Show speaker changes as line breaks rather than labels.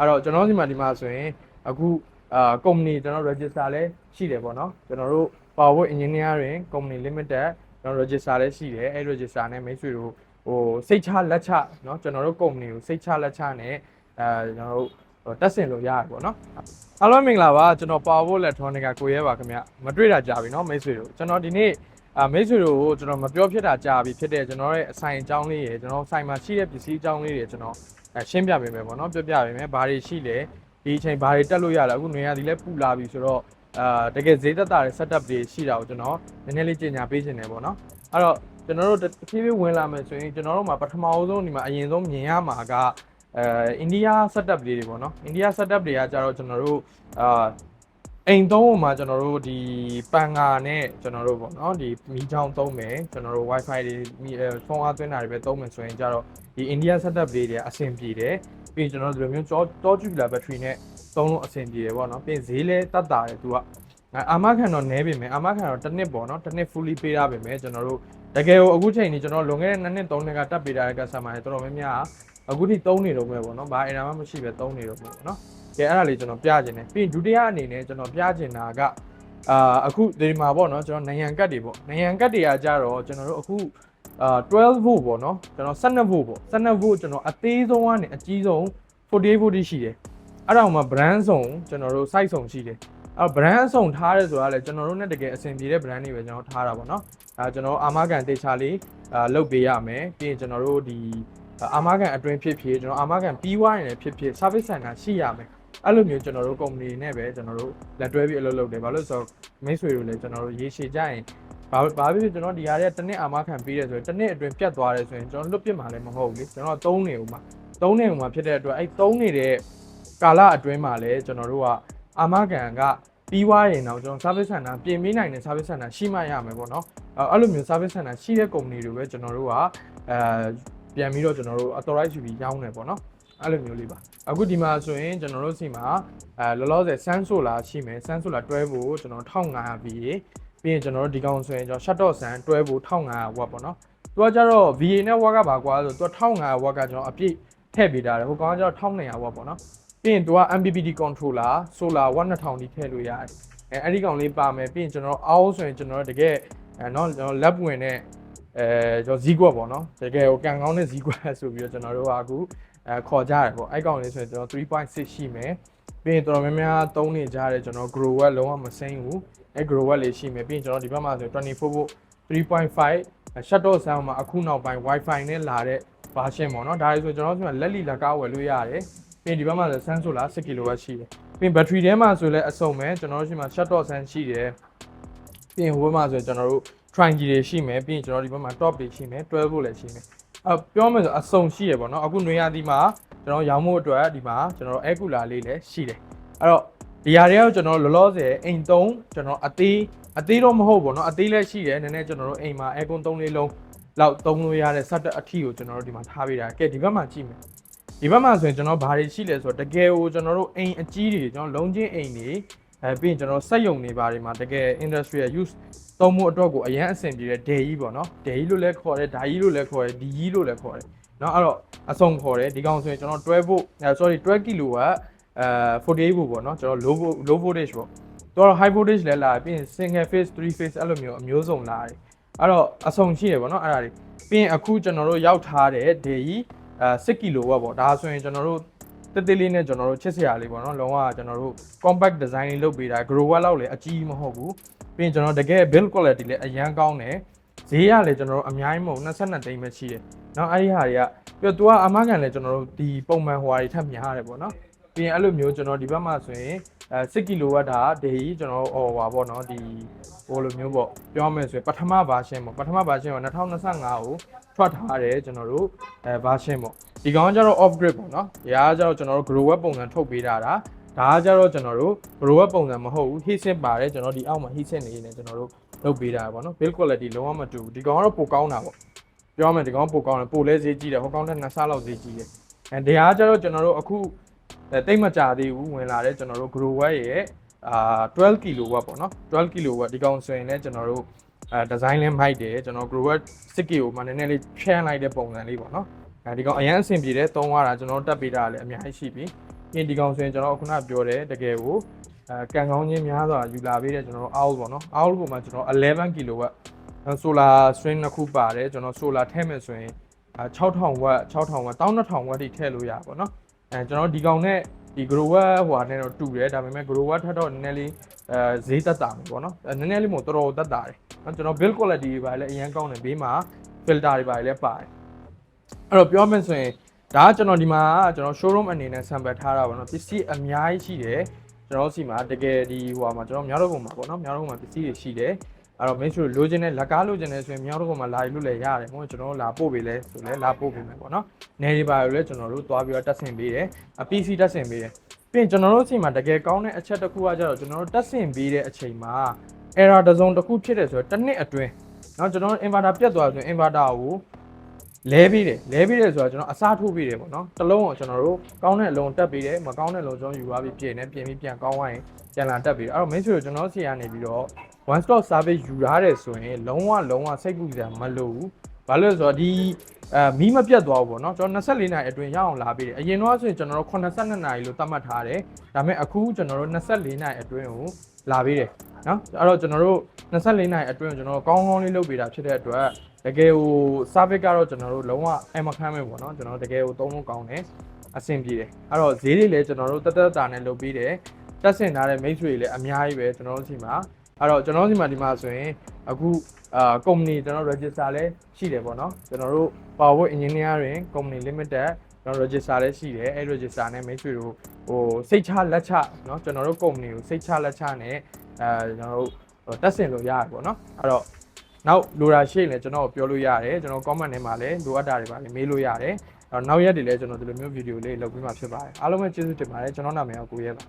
အဲ့တော့ကျွန်တော်ဒီမှာဒီမှာဆိုရင်အခုအာကုမ္ပဏီကျွန်တော် register လည်းရှိတယ်ပေါ့နော်ကျွန်တော်တို့ Power Engineering Company Limited ကျွန်တော် register လည်းရှိတယ်အဲ့ register နဲ့မိတ်ဆွေတို့ဟိုစိတ်ချလက်ချเนาะကျွန်တော်တို့ကုမ္ပဏီကိုစိတ်ချလက်ချနဲ့အဲကျွန်တော်တို့ဟိုတက်ဆင်လို့ရတယ်ပေါ့နော်အားလုံးမင်္ဂလာပါကျွန်တော် Power Electronic ကကိုရဲပါခင်ဗျမတွေ့တာကြာပြီเนาะမိတ်ဆွေတို့ကျွန်တော်ဒီနေ့ အာမိတ်ဆွေတို့ကိုကျွန်တော်မပြောဖြစ်တာကြာပြီဖြစ်တဲ့ကျွန်တော်ရဲ့အဆိုင်အကြောင်းလေးရယ်ကျွန်တော်ဆိုင်မှာရှိတဲ့ပစ္စည်းအကြောင်းလေးတွေကျွန်တော်အဲရှင်းပြပေးမယ်ပေါ့နော်ပြောပြပေးမယ်ဘာတွေရှိလဲဒီအချိန်ဘာတွေတက်လို့ရလဲအခုနေရာဒီလဲပူလာပြီဆိုတော့အာတကယ်ဈေးသက်သာတဲ့ setup တွေရှိတာကိုကျွန်တော်နည်းနည်းလေးကြီးညာပေးခြင်းတယ်ပေါ့နော်အဲ့တော့ကျွန်တော်တို့တဖြည်းဖြည်းဝင်လာမယ်ဆိုရင်ကျွန်တော်တို့မှာပထမအဆုံးဒီမှာအရင်ဆုံးမြင်ရမှာကအဲအိန္ဒိယ setup လေးတွေပေါ့နော်အိန္ဒိယ setup တွေကကြတော့ကျွန်တော်တို့အာ အိမ်သုံးပုံမှာကျွန်တော်တို့ဒီပန်ကာနဲ့ကျွန်တော်တို့ပေါ့နော်ဒီမီးချောင်းသုံးမယ်ကျွန်တော်တို့ wifi တွေမီးဖုန်းအားသွင်းတာတွေပဲသုံးမယ်ဆိုရင်ကြတော့ဒီ India setup လေးတွေအဆင်ပြေတယ်ပြီးရင်ကျွန်တော်တို့ဒီလိုမျိုးတောတောကျူလာ battery နဲ့သုံးလို့အဆင်ပြေတယ်ပေါ့နော်ပြီးရင်ဈေးလဲတတ်တာတယ်သူကအာမခံတော့နဲပြီမယ်အာမခံတော့တစ်နှစ်ပေါ့နော်တစ်နှစ် fully ပေးရပါမယ်ကျွန်တော်တို့တကယ်ကိုအခုချိန်นี้ကျွန်တော်လွန်ခဲ့တဲ့2နှစ်3နှစ်ကတက်ပေးတာတဲ့ customer တွေတော်တော်များများအခုထိသုံးနေတော့မယ်ပေါ့နော်ဘာအင်တာမှမရှိပဲသုံးနေတော့မယ်ပေါ့နော် ကဲအဲ့ဒါလေးကျွန်တော်ပြခြင်းတယ်ပြီးရင်ဒုတိယအနေနဲ့ကျွန်တော်ပြခြင်းတာကအာအခုဒီမှာပေါ့နော်ကျွန်တော်နိုင်ရန်ကတ်တွေပေါ့နိုင်ရန်ကတ်တွေကကြတော့ကျွန်တော်တို့အခုအာ12 volt ပေါ့နော်ကျွန်တော်12 volt ပေါ့12 volt ကျွန်တော်အသေးဆုံးကနေအကြီးဆုံး48 volt ရှိတယ်အဲ့ဒါမှ brand ဆုံးကျွန်တော်တို့ site ဆုံးရှိတယ်အဲ့ brand ဆုံးထားရဲဆိုတာလေကျွန်တော်တို့ ਨੇ တကယ်အဆင်ပြေတဲ့ brand တွေပဲကျွန်တော်ထားတာပေါ့နော်အဲကျွန်တော်အာမခံတေချာလေးအာလုပ်ပေးရမယ်ပြီးရင်ကျွန်တော်တို့ဒီအာမခံအတွင်းဖြစ်ဖြစ်ကျွန်တော်အာမခံပြီးွားရင်လည်းဖြစ်ဖြစ် service center ရှိရမယ် အဲ့လိုမျိုးကျွန်တော်တို့ company နဲ့ပဲကျွန်တော်တို့လက်တွဲပြီးအလုပ်လုပ်တယ်ဘာလို့လဲဆိုတော့မိတ်ဆွေတို့လည်းကျွန်တော်တို့ရေရှည်ကြရင်ဘာဘာဖြစ်ဖြစ်ကျွန်တော်ဒီဟာတွေကတစ်နှစ်အာမခံပြီးတယ်ဆိုရင်တစ်နှစ်အတွင်းပြတ်သွားတယ်ဆိုရင်ကျွန်တော်လွတ်ပြစ်မှာလည်းမဟုတ်ဘူးလေကျွန်တော်သုံးနေဦးမှာသုံးနေဦးမှာဖြစ်တဲ့အတွက်အဲ့သုံးနေတဲ့ကာလအတွင်းမှာလည်းကျွန်တော်တို့ကအာမခံကပြီးွားရင်တော့ကျွန်တော် service center ပြင်ပေးနိုင်တဲ့ service center ရှိမှရမယ်ပေါ့နော်အဲ့လိုမျိုး service center ရှိတဲ့ company တွေပဲကျွန်တော်တို့ကအဲပြန်ပြီးတော့ကျွန်တော်တို့ authorize ယူပြီးရောင်းတယ်ပေါ့နော် အဲ့လိုမျိုးလေးပါအခုဒီမှာဆိုရင်ကျွန်တော်တို့စီမှာအဲလောလောဆယ် Sun Solar ရှိမယ် Sun Solar တွဲဖို့ကျွန်တော်1500ပြီးပြီးရင်ကျွန်တော်တို့ဒီကောင်ဆိုရင်ကျွန်တော် Shut Dot Sun တွဲဖို့1500 watt ပေါ့နော်သူကကြတော့ VA နဲ့ watt ကပါကွာဆိုသူက1500 watt ကကျွန်တော်အပြည့်ထည့်ပေးထားတယ်ဟိုကောင်ကကျတော့1200 watt ပေါ့နော်ပြီးရင်သူက MPPT controller solar 1200ထိထည့်လို့ရတယ်အဲအဲ့ဒီကောင်လေးပါမယ်ပြီးရင်ကျွန်တော်အောက်ဆိုရင်ကျွန်တော်တို့တကယ်အဲเนาะကျွန်တော်လက်ဝင်တဲ့အဲကျွန်တော်ဇီးကွက်ပေါ့နော်တကယ်ဟိုကန်ကောင်းတဲ့ဇီးကွက်ဆိုပြီးတော့ကျွန်တော်တို့ကအခု အဲခေါ်ကြရတယ်ပေါ့အဲ့ကောင်လေးဆိုရင်ကျွန်တော်3.6ရှိမယ်ပြီးရင်တော်တော်များများသုံးနေကြတယ်ကျွန်တော် grow wet လုံးဝမစိမ့်ဘူးအဲ grow wet လေးရှိမယ်ပြီးရင်ကျွန်တော်ဒီဘက်မှာဆို24 volt 3.5 shuttle sound မှာအခုနောက်ပိုင်း wifi နဲ့လာတဲ့ version ပေါ့နော်ဒါတွေဆိုကျွန်တော်တို့ကလက်လီလက်ကားဝယ်လို့ရတယ်ပြီးရင်ဒီဘက်မှာဆို sensor လား6 kW ရှိတယ်ပြီးရင် battery ထဲမှာဆိုလည်းအစုံပဲကျွန်တော်တို့ရှိမှာ shuttle sound ရှိတယ်ပြီးရင်ဟိုဘက်မှာဆိုကျွန်တော်တို့ triangle တွေရှိမယ်ပြီးရင်ကျွန်တော်ဒီဘက်မှာ top တွေရှိမယ်12 volt လည်းရှိမယ် အဲပြောမယ်ဆိုအစုံရှိရပေါ့နော်အခုနွေရာသီမှာကျွန်တော်ရောင်းဖို့အတွက်ဒီမှာကျွန်တော် air cooler လေးလည်းရှိတယ်အဲ့တော့ဒီຢာတွေကိုကျွန်တော်လောလောဆယ်အိမ်သုံးကျွန်တော်အသေးအသေးတော့မဟုတ်ပေါ့နော်အသေးလည်းရှိတယ်နည်းနည်းကျွန်တော်တို့အိမ်မှာ air con 3လေးလုံးလောက်သုံးလို့ရတဲ့ set အထီကိုကျွန်တော်တို့ဒီမှာထားပေးတာကဲဒီဘက်မှာကြည့်မယ်ဒီဘက်မှာဆိုရင်ကျွန်တော်ဘာတွေရှိလဲဆိုတော့တကယ်ကိုကျွန်တော်တို့အိမ်အကြီးတွေကျွန်တော်လုံးချင်းအိမ်တွေ အဲပြီးရင်ကျွန်တော်စက်ယုံတွေဘာတွေမှာတကယ် industrial use သုံးမှုအတွက်ကိုအရန်အဆင်ပြေတဲ့ဒယ်ကြီးပေါ့နော်ဒယ်ကြီးလို့လည်းခေါ်တယ်ဓာကြီးလို့လည်းခေါ်တယ်ဒီကြီးလို့လည်းခေါ်တယ်เนาะအဲ့တော့အစုံခေါ်တယ်ဒီကောင်ဆိုရင်ကျွန်တော်12 volt sorry 12 kilo ကအဲ48 volt ပေါ့နော်ကျွန်တော် low low voltage ပေါ့တော့ high voltage လည်းလာပြီးရင် single phase 3 phase အဲ့လိုမျိုးအမျိုးစုံလာတယ်အဲ့တော့အစုံရှိတယ်ပေါ့နော်အဲ့ဒါတွေပြီးရင်အခုကျွန်တော်တို့ရောက်ထားတဲ့ဒယ်ကြီးအဲ6 kilo ဝက်ပေါ့ဒါဆိုရင်ကျွန်တော်တို့ တိတိလေးနဲ့ကျွန်တော်တို့ချစ်စရာလေးပေါ့နော်လုံးဝကျွန်တော်တို့ compact design လေးလုပ်ပေးတာ grow wall လောက်လည်းအကြီးမဟုတ်ဘူးပြီးရင်ကျွန်တော်တကယ် build quality လည်းအရန်ကောင်းတယ်ဈေးရလည်းကျွန်တော်တို့အများကြီးမဟုတ်22တိမ်ပဲရှိတယ်နော်အဲ့ဒီဟာတွေကပြီးတော့ तू ကအမကန်လည်းကျွန်တော်တို့ဒီပုံမှန်ဟိုဟာတွေထပ်မြင်ရတယ်ပေါ့နော်ပြီးရင်အဲ့လိုမျိုးကျွန်တော်ဒီဘက်မှာဆိုရင် အဲ6ကီလိုဝတ်တာဒေကြီးကျွန်တော်ဟောပါပေါ့နော်ဒီဟိုလိုမျိုးပေါ့ပြောမယ်ဆိုရင်ပထမ version ပေါ့ပထမ version က2025ကိုထွက်ထားတယ်ကျွန်တော်တို့အဲ version ပေါ့ဒီကောင်ကကျတော့ off grid ပေါ့နော်ဒီဟာကကျတော့ကျွန်တော်တို့ grow web ပုံစံထုတ်ပေးတာဒါဒါကကြတော့ကျွန်တော်တို့ grow web ပုံစံမဟုတ်ဘူး heat sink ပါတယ်ကျွန်တော်ဒီအောက်မှာ heat sink နေနေကျွန်တော်တို့လုပ်ပေးတာပေါ့နော် build quality လုံးဝမတူဘူးဒီကောင်ကတော့ပိုကောင်းတာပေါ့ပြောမယ်ဒီကောင်ပိုကောင်းတယ်ပိုလဲဈေးကြီးတယ်ဟိုကောင်တဲ့နှစ်ဆလောက်ဈေးကြီးတယ်အဲဒီဟာကကျတော့ကျွန်တော်တို့အခု အဲတိတ်မကြသေးဘူးဝင်လာတဲ့ကျွန်တော်တို့ grow web ရဲ့အာ12 kW ပေါ့နော်12 kW ဒီကောင်ဆိုရင်လည်းကျွန်တော်တို့အဲဒီဇိုင်းလည်းမိုက်တယ်ကျွန်တော် grow web 6 kW မှာနည်းနည်းလေးဖြန်းလိုက်တဲ့ပုံစံလေးပေါ့နော်အဲဒီကောင်အရန်အဆင်ပြေတယ်သုံးရတာကျွန်တော်တို့တက်ပေးတာလည်းအများကြီးရှိပြီပြင်ဒီကောင်ဆိုရင်ကျွန်တော်ခုနပြောတယ်တကယ်ကိုအဲကန်ကောင်းချင်းများစွာယူလာပေးတဲ့ကျွန်တော်တို့အောက်ပေါ့နော်အောက်ကိုမှကျွန်တော်11 kW ဆိုလာ string နှစ်ခုပါတယ်ကျွန်တော်ဆိုလာထည့်မယ်ဆိုရင်အဲ6000 watt 6000 watt 12000 watt ထိထည့်လို့ရပါပေါ့နော် အဲကျွန်တော်ဒီကောင်နဲ့ဒီ grow watt ဟိုဟာနဲ့တော့တူတယ်ဒါပေမဲ့ grow watt ထက်တော့နည်းနည်းလေးအဲဈေးသက်သာမယ်ပေါ့နော်အဲနည်းနည်းလေးမို့တော်တော်သက်သာတယ်နော်ကျွန်တော် build quality တွေပါလည်းအရင်ကောင်းတယ်ဘေးမှာ filter တွေပါလည်းပါတယ်အဲ့တော့ပြောမယ်ဆိုရင်ဒါကကျွန်တော်ဒီမှာကျွန်တော် showroom အနေနဲ့ sample ထားတာပေါ့နော်ပစ္စည်းအများကြီးရှိတယ်ကျွန်တော်တို့စီမှာတကယ်ဒီဟိုဟာမှာကျွန်တော်မြောက်တော့ပုံမှာပေါ့နော်မြောက်တော့ပုံမှာပစ္စည်းတွေရှိတယ် အဲ့တော့ make sure လိုချင်တဲ့လက်ကားလိုချင်တဲ့ဆိုရင်မြောက်တော့ပုံမှာလာယူလို့လည်းရတယ်ပေါ့ကျွန်တော်တို့လာပို့ပေးလဲဆိုလဲလာပို့ပေးမယ်ပေါ့နော်နေဒီပါလို့လည်းကျွန်တော်တို့သွားပြီးတော့တက်ဆင်ပေးတယ်အ PC တက်ဆင်ပေးတယ်ပြီးရင်ကျွန်တော်တို့စီမှာတကယ်ကောင်းတဲ့အချက်တစ်ခုကကြတော့ကျွန်တော်တို့တက်ဆင်ပေးတဲ့အချိန်မှာ error တစ်စုံတစ်ခုဖြစ်တယ်ဆိုတော့တစ်နှစ်အတွင်းเนาะကျွန်တော်တို့ inverter ပြတ်သွားဆိုရင် inverter ကိုလဲပြီးတယ်လဲပြီးတယ်ဆိုတော့ကျွန်တော်အစားထိုးပြီးတယ်ပေါ့နော်တစ်လုံးကိုကျွန်တော်တို့ကောင်းတဲ့အလုံးတက်ပြီးတယ်မကောင်းတဲ့အလုံးကျွန်တော်ယူသွားပြီးပြင်နေပြင်ပြီးပြန်ကောင်းသွားရင်ပြန်လာတက်ပြီးတယ်အဲ့တော့ main ဆိုကျွန်တော်ဆီကနေပြီးတော့ one stop service ယူထားတယ်ဆိုရင်လုံးဝလုံးဝစိတ်ပူစရာမလိုဘူးဘာလို့လဲဆိုတော့ဒီအဲမီးမပြတ်သွားဘူးပေါ့နော်ကျွန်တော်24နာရီအတွင်းရအောင်လာပြီးတယ်အရင်တော့ဆိုရင်ကျွန်တော်တို့82နာရီလို့သတ်မှတ်ထားတယ်ဒါပေမဲ့အခုကျွန်တော်တို့24နာရီအတွင်းကိုလာပြီးတယ်နော်အဲ့တော့ကျွန်တော်တို့24နာရီအတွင်းကိုကျွန်တော်တို့ကောင်းကောင်းလေးလုပ်ပေးတာဖြစ်တဲ့အတွက်တကယ်ဟို service ကတော့ကျွန်တော်တို့လုံးဝအမခမ်းမဲ့ပေါ့နော်ကျွန်တော်တို့တကယ်ဟိုသုံးလို့ကောင်းတယ်အဆင်ပြေတယ်အဲ့တော့ဈေးတွေလည်းကျွန်တော်တို့တက်တက်တာနဲ့လုပ်ပေးတယ်တက်ဆင်ထားတဲ့မိတ်ဆွေတွေလည်းအများကြီးပဲကျွန်တော်တို့စီမှာ အဲ့တော့ကျွန်တော်တို့စီမှာဒီမှာဆိုရင်အခုအာကုမ္ပဏီကျွန်တော် register လည်းရှိတယ်ပေါ့နော်ကျွန်တော်တို့ Power Engineering Company Limited ကျွန်တော် register လည်းရှိတယ်အဲ register နဲ့မိတ်ဆွေတို့ဟိုစိတ်ချလက်ချเนาะကျွန်တော်တို့ company ကိုစိတ်ချလက်ချနဲ့အဲကျွန်တော်တို့တက်ဆင်လို့ရတယ်ပေါ့နော်အဲ့တော့နောက်လိုတာရှိရင်လည်းကျွန်တော်ပြောလို့ရတယ်ကျွန်တော် comment ထဲမှာလည်းလိုအပ်တာတွေပါလည်းမေးလို့ရတယ်အဲ့တော့နောက်ရက်တွေလည်းကျွန်တော်ဒီလိုမျိုး video လေးလုပ်ပြီးမှဖြစ်ပါတယ်အားလုံးပဲကျေးဇူးတင်ပါတယ်ကျွန်တော်နာမည်ကကိုရဲပါ